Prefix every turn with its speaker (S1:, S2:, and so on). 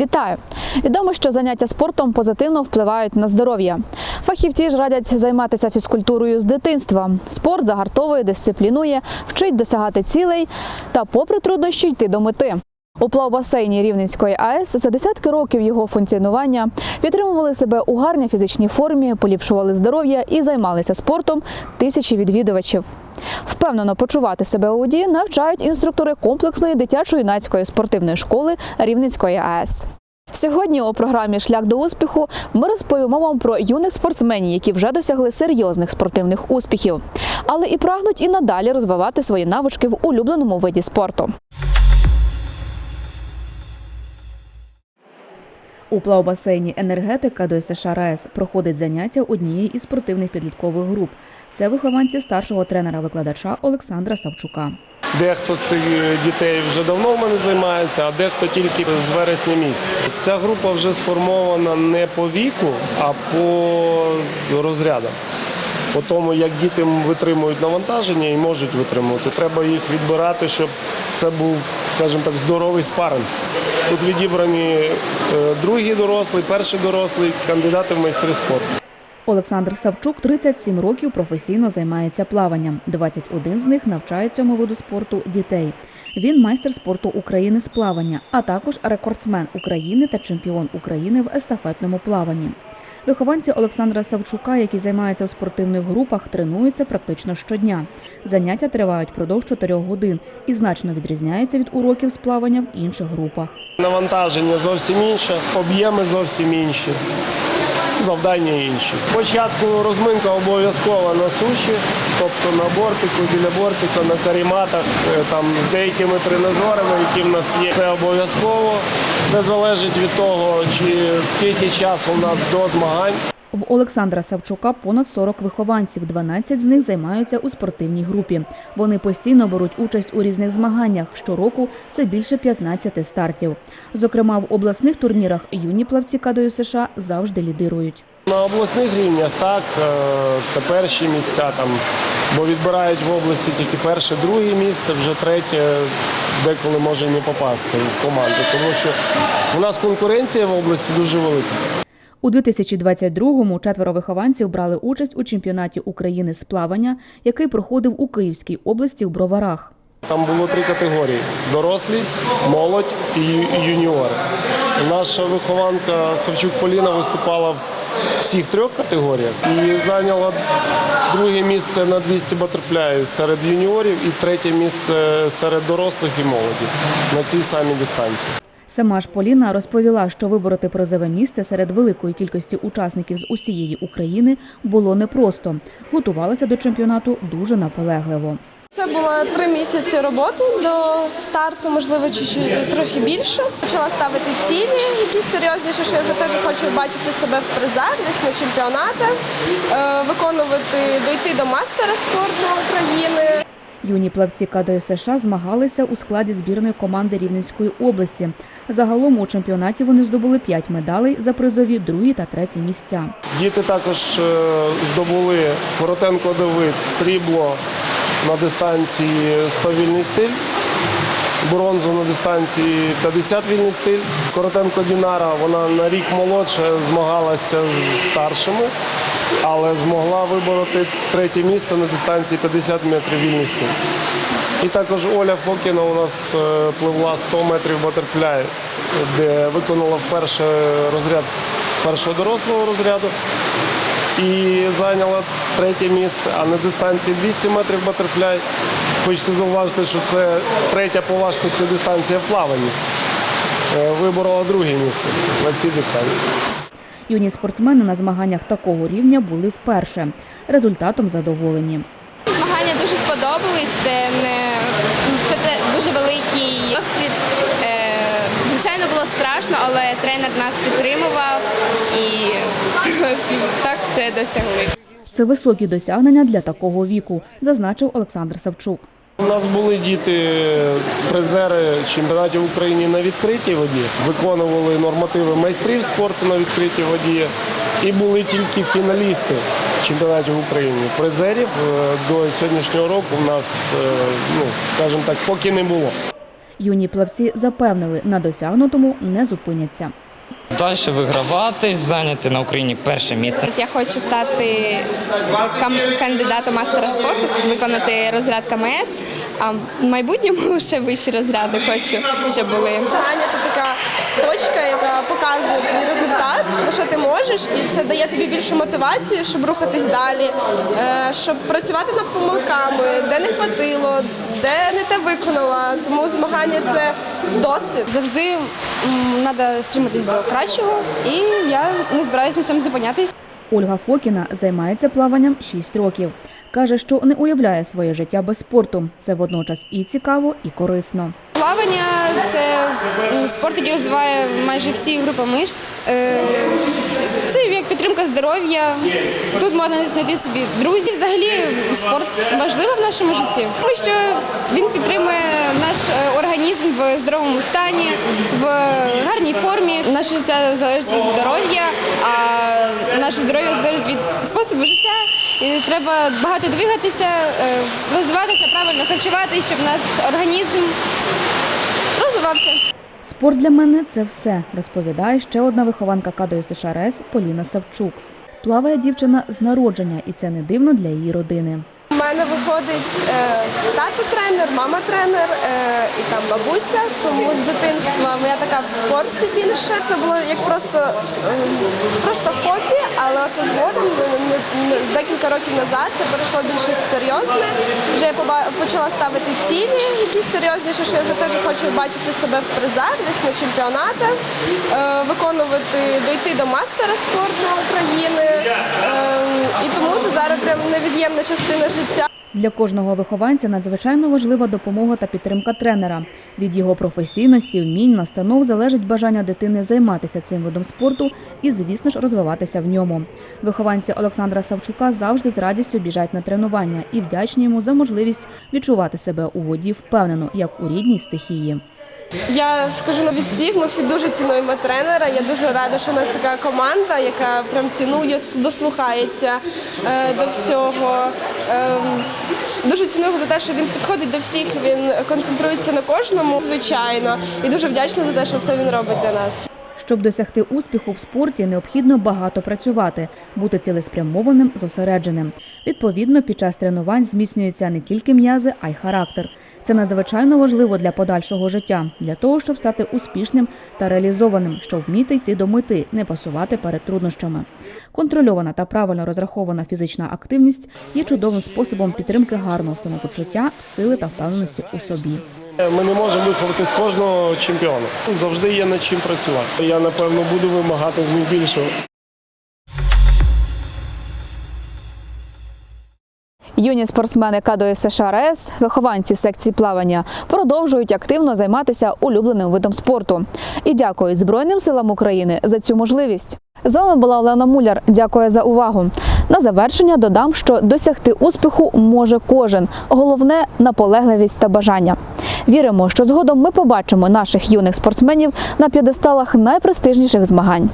S1: Вітаю! Відомо, що заняття спортом позитивно впливають на здоров'я. Фахівці ж радять займатися фізкультурою з дитинства. Спорт загартовує, дисциплінує, вчить досягати цілей та, попри труднощі, йти до мети. У плавбасейні Рівненської АЕС за десятки років його функціонування підтримували себе у гарній фізичній формі, поліпшували здоров'я і займалися спортом тисячі відвідувачів. Впевнено почувати себе у воді навчають інструктори комплексної дитячо-юнацької спортивної школи Рівненської АЕС. Сьогодні у програмі Шлях до успіху ми розповімо вам про юних спортсменів, які вже досягли серйозних спортивних успіхів, але і прагнуть і надалі розвивати свої навички в улюбленому виді спорту. У плавбасейні енергетика до США РАЕС проходить заняття однієї із спортивних підліткових груп. Це вихованці старшого тренера-викладача Олександра Савчука.
S2: Дехто з цих дітей вже давно в мене займається, а дехто тільки з вересня місяця. Ця група вже сформована не по віку, а по розрядам. По тому, як діти витримують навантаження і можуть витримувати. Треба їх відбирати, щоб це був, скажімо так, здоровий спаринг. Тут відібрані е, другий дорослий, перший дорослий, кандидати в майстри спорту.
S1: Олександр Савчук 37 років професійно займається плаванням. 21 з них навчає цьому виду спорту дітей. Він майстер спорту України з плавання, а також рекордсмен України та чемпіон України в естафетному плаванні. Вихованці Олександра Савчука, які займаються в спортивних групах, тренуються практично щодня. Заняття тривають продовж 4 годин і значно відрізняються від уроків з плавання в інших групах.
S2: Навантаження зовсім інше, об'єми зовсім інші, завдання інші. Спочатку розминка обов'язкова на суші, тобто на бортику, біля бортика, на каріматах, е, там з деякими тренажерами, які в нас є. Це обов'язково. Це залежить від того, чи скільки часу у нас до змагань.
S1: В Олександра Савчука понад 40 вихованців, 12 з них займаються у спортивній групі. Вони постійно беруть участь у різних змаганнях. Щороку це більше 15 стартів. Зокрема, в обласних турнірах юні плавці КДЮ США завжди лідирують.
S2: На обласних рівнях так, е, це перші місця там, бо відбирають в області тільки перше, друге місце, вже третє, деколи може не попасти в команду, тому що у нас конкуренція в області дуже велика.
S1: У 2022-му четверо вихованців брали участь у чемпіонаті України з плавання, який проходив у Київській області в Броварах.
S2: Там було три категорії: дорослі, молодь і юніори. Наша вихованка Савчук Поліна виступала в всіх трьох категоріях і зайняла друге місце на 200 батерфляїв серед юніорів і третє місце серед дорослих і молоді на цій самій дистанції.
S1: Сама ж Поліна розповіла, що вибороти призове місце серед великої кількості учасників з усієї України було непросто. Готувалася до чемпіонату дуже наполегливо.
S3: Це було три місяці роботи до старту, можливо, чуть-чуть трохи більше. Почала ставити цілі, якісь серйозніші, що я вже теж хочу бачити себе в призах, десь на чемпіонати, е, виконувати, дойти до мастера спорту України.
S1: Юні плавці КДЮ США змагалися у складі збірної команди Рівненської області. Загалом у чемпіонаті вони здобули 5 медалей за призові другі та треті місця.
S2: Діти також е, здобули Коротенко Давид, срібло на дистанції 100 вільний стиль, бронзу на дистанції 50 вільний стиль. Коротенко Дінара, вона на рік молодше змагалася з старшими, але змогла вибороти третє місце на дистанції 50 метрів вільний стиль. І також Оля Фокіна у нас е, пливла 100 метрів батерфляй, де виконала перший розряд першого дорослого розряду і зайняла третє місце, а на дистанції 200 метрів батерфляй. Хочеться зауважити, що це третя по важкості дистанція в плаванні. Е, Виборола друге місце на цій дистанції.
S1: Юні спортсмени на змаганнях такого рівня були вперше. Результатом задоволені.
S4: Змагання дуже сподобались. Це не це дуже великий досвід. Е, Звичайно, було страшно, але тренер нас підтримував і так все досягли.
S1: Це високі досягнення для такого віку, зазначив Олександр Савчук.
S2: У нас були діти, призери чемпіонатів України на відкритій воді, виконували нормативи майстрів спорту на відкритій воді. І були тільки фіналісти чемпіонатів України. Призерів е, до сьогоднішнього року у нас, е, ну скажімо так, поки не було.
S1: Юні плавці запевнили, на досягнутому не зупиняться.
S5: Далі вигравати, зайняти на Україні перше місце.
S4: Я хочу стати кандидатом мастера спорту, виконати розряд КМС, а в майбутньому ще вищі розряди хочу, щоб були.
S3: Змагання це така точка, яка показує твій результат, що ти можеш, і це дає тобі більшу мотивацію, щоб рухатись далі, е, щоб працювати над помилками, де не хватило, де не те виконала. Тому змагання це досвід.
S6: завжди треба стриматись до кращого, і я не збираюся на цьому зупинятись.
S1: Ольга Фокіна займається плаванням 6 років. Каже, що не уявляє своє життя без спорту. Це водночас і цікаво, і корисно.
S6: Плавання це спорт, який розвиває майже всі групи мишць. Е, Це як підтримка здоров'я. Тут можна знайти собі друзів. Взагалі спорт важливий в нашому житті, тому що він підтримує наш е, організм в здоровому стані, в гарній формі. Наше життя залежить від здоров'я, а наше здоров'я залежить від способу життя. І треба багато двигатися, е, розвиватися, правильно харчувати, щоб наш організм розвивався.
S1: Спорт для мене це все, розповідає ще одна вихованка КДЮ РС Поліна Савчук. Плаває дівчина з народження, і це не дивно для її родини.
S3: У мене виходить е, тато тренер, мама тренер е, і там бабуся. Тому з дитинства я така в спорті більше. Це було як просто, е, просто хобі, але оце згодом не- декілька років назад це перейшло більше серйозне. Вже я почала ставити цілі, якісь серйозніші, що я вже теж хочу бачити себе в призах, десь на чемпіонатах, е, виконувати, дойти до мастера спорту України. Е, і тому це зараз прям невід'ємна частина життя.
S1: Для кожного вихованця надзвичайно важлива допомога та підтримка тренера. Від його професійності, вмінь, настанов залежить бажання дитини займатися цим видом спорту і, звісно ж, розвиватися в ньому. Вихованці Олександра Савчука завжди з радістю біжать на тренування і вдячні йому за можливість відчувати себе у воді впевнено, як у рідній стихії.
S3: Я скажу на всіх, ми всі дуже цінуємо тренера. Я дуже рада, що у нас така команда, яка прям цінує, дослухається е, до всього. Ем, дуже ціную за те, що він підходить до всіх, він концентрується на кожному, звичайно, і дуже вдячна за те, що все він робить для нас.
S1: Щоб досягти успіху в спорті, необхідно багато працювати, бути цілеспрямованим, зосередженим. Відповідно, під час тренувань зміцнюються не тільки м'язи, а й характер. Це надзвичайно важливо для подальшого життя, для того, щоб стати успішним та реалізованим, щоб вміти йти до мети, не пасувати перед труднощами. Контрольована та правильно розрахована фізична активність є чудовим способом підтримки гарного самопочуття, сили та впевненості у собі.
S2: Ми не можемо виховати з кожного чемпіона. Завжди є над чим працювати. Я напевно буду вимагати з них більшого.
S1: Юні спортсмени КДО СШРС, вихованці секції плавання, продовжують активно займатися улюбленим видом спорту і дякують Збройним силам України за цю можливість. З вами була Олена Муляр. Дякую за увагу. На завершення додам, що досягти успіху може кожен. Головне наполегливість та бажання. Віримо, що згодом ми побачимо наших юних спортсменів на п'єдесталах найпрестижніших змагань.